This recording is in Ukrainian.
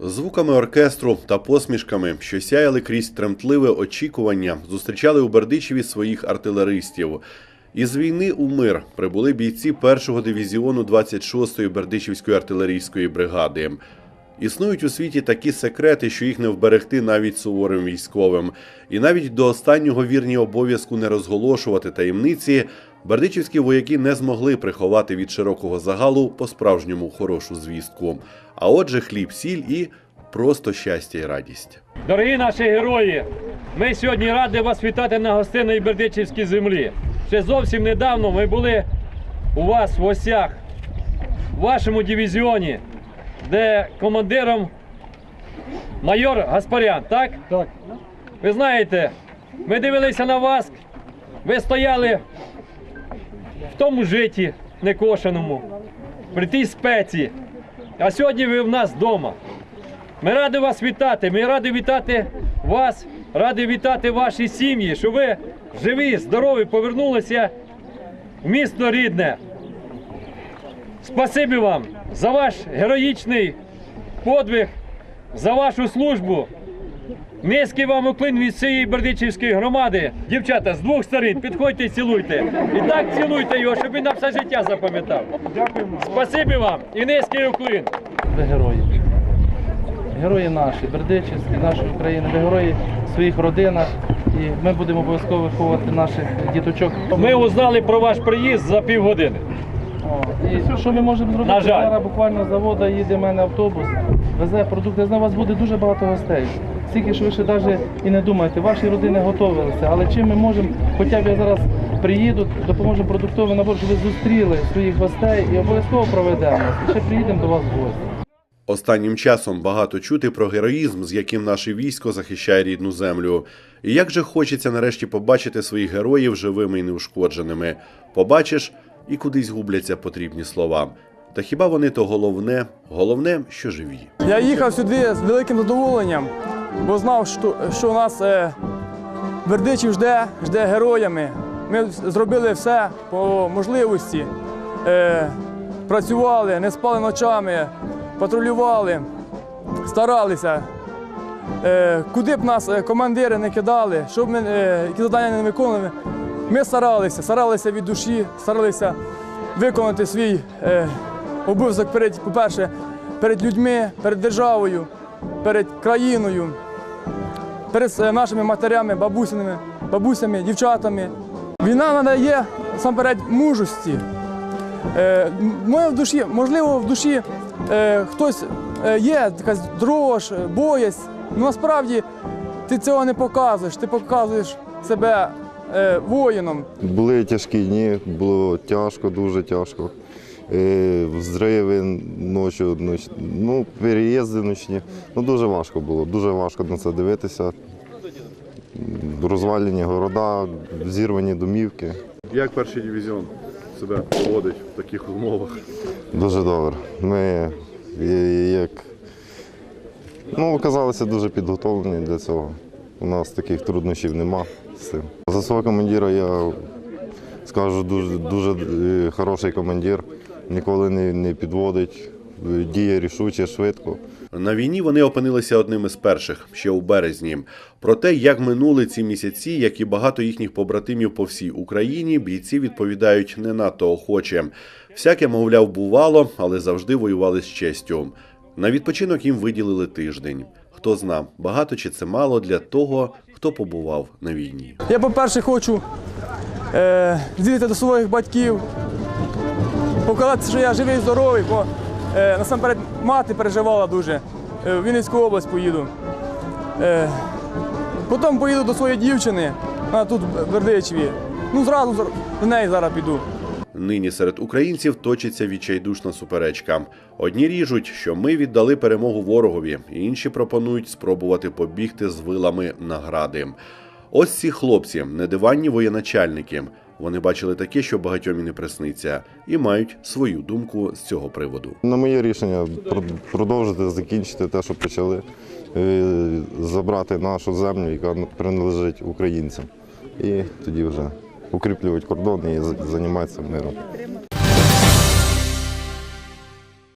Звуками оркестру та посмішками, що сяяли крізь тремтливе очікування, зустрічали у Бердичеві своїх артилеристів. Із війни у мир прибули бійці першого дивізіону 26-ї Бердичівської артилерійської бригади. Існують у світі такі секрети, що їх не вберегти навіть суворим військовим. І навіть до останнього вірні обов'язку не розголошувати таємниці, бердичівські вояки не змогли приховати від широкого загалу по-справжньому хорошу звістку. А отже, хліб, сіль і просто щастя і радість. Дорогі наші герої, ми сьогодні раді вас вітати на гостинній Бердичівській землі. Ще зовсім недавно ми були у вас в гостях, в вашому дивізіоні, де командиром майор Гаспарян, так? Так. Ви знаєте, ми дивилися на вас, ви стояли в тому житті некошеному, при тій спеці. А сьогодні ви в нас вдома. Ми раді вас вітати. Ми раді вітати вас, раді вітати ваші сім'ї, що ви живі, здорові, повернулися в місто рідне. Спасибі вам за ваш героїчний подвиг, за вашу службу. Низький вам уклін від цієї Бердичівської громади. Дівчата, з двох сторін підходьте і цілуйте. І так цілуйте його, щоб він на все життя запам'ятав. Дякуємо. Спасибі вам і низький уклін. Ви герої. Герої наші, Бердичівські, нашої України, ви герої в своїх родинах. І ми будемо обов'язково виховувати наших діточок. Ми узнали про ваш приїзд за півгодини. І що ми можемо зробити? На жаль. Зараз буквально з заводу їде в мене автобус, везе продукти. Я знаю, у вас буде дуже багато гостей. Стільки що ви ще навіть і не думаєте, ваші родини готувалися. Але чим ми можемо, хоча б я зараз приїду, допоможемо продуктовий набор, щоб ви зустріли своїх гостей і обов'язково проведемо. І ще приїдемо до вас в гості. Останнім часом багато чути про героїзм, з яким наше військо захищає рідну землю. І як же хочеться нарешті побачити своїх героїв живими і неушкодженими. Побачиш і кудись губляться потрібні слова. Та хіба вони то головне? Головне, що живі. Я їхав сюди з великим задоволенням, бо знав, що, що у нас е, Бердичів жде, жде героями. Ми зробили все по можливості. Е, працювали, не спали ночами, патрулювали, старалися. Е, куди б нас е, командири не кидали, щоб ми е, які завдання не виконували, ми старалися, старалися від душі, старалися виконати свій е, обов'язок перед, по-перше, перед людьми, перед державою, перед країною, перед е, нашими матерями, бабусями, бабусями, дівчатами. Війна надає насамперед мужості. Е, моє в душі, можливо, в душі е, хтось е, є якась дрож, боязнь. Ну насправді ти цього не показуєш, ти показуєш себе е, воїном. Були тяжкі дні, було тяжко, дуже тяжко. Е, Взриви ночі, ноч- ну, переїзди ночні. Ну, дуже важко було, дуже важко на це дивитися. Розвалені города, зірвані домівки. Як перший дивізіон себе поводить в таких умовах? Дуже добре. Ми як ну, оказалися дуже підготовлені для цього. У нас таких труднощів нема з цим. За свого командира я скажу дуже, дуже е, хороший командир, ніколи не, не підводить, діє рішуче, швидко. На війні вони опинилися одним із перших ще у березні. Про те, як минули ці місяці, як і багато їхніх побратимів по всій Україні, бійці відповідають не надто охоче. Всяке, мовляв, бувало, але завжди воювали з честю. На відпочинок їм виділили тиждень. Хто зна, багато чи це мало для того, хто побував на війні. Я, по-перше, хочу е, з'їздити до своїх батьків, показати, що я живий, здоровий, бо е, насамперед мати переживала дуже. Е, в Вінницьку область поїду. Е, потім поїду до своєї дівчини, вона тут в Бердичеві. Ну, зразу зра- до неї зараз піду. Нині серед українців точиться відчайдушна суперечка. Одні ріжуть, що ми віддали перемогу ворогові, інші пропонують спробувати побігти з вилами на гради. Ось ці хлопці, не диванні воєначальники. Вони бачили таке, що багатьом і не присниться, і мають свою думку з цього приводу. На моє рішення продовжити, закінчити те, що почали, е, забрати нашу землю, яка приналежить українцям. І тоді вже укріплювати кордони і за- займатися миром.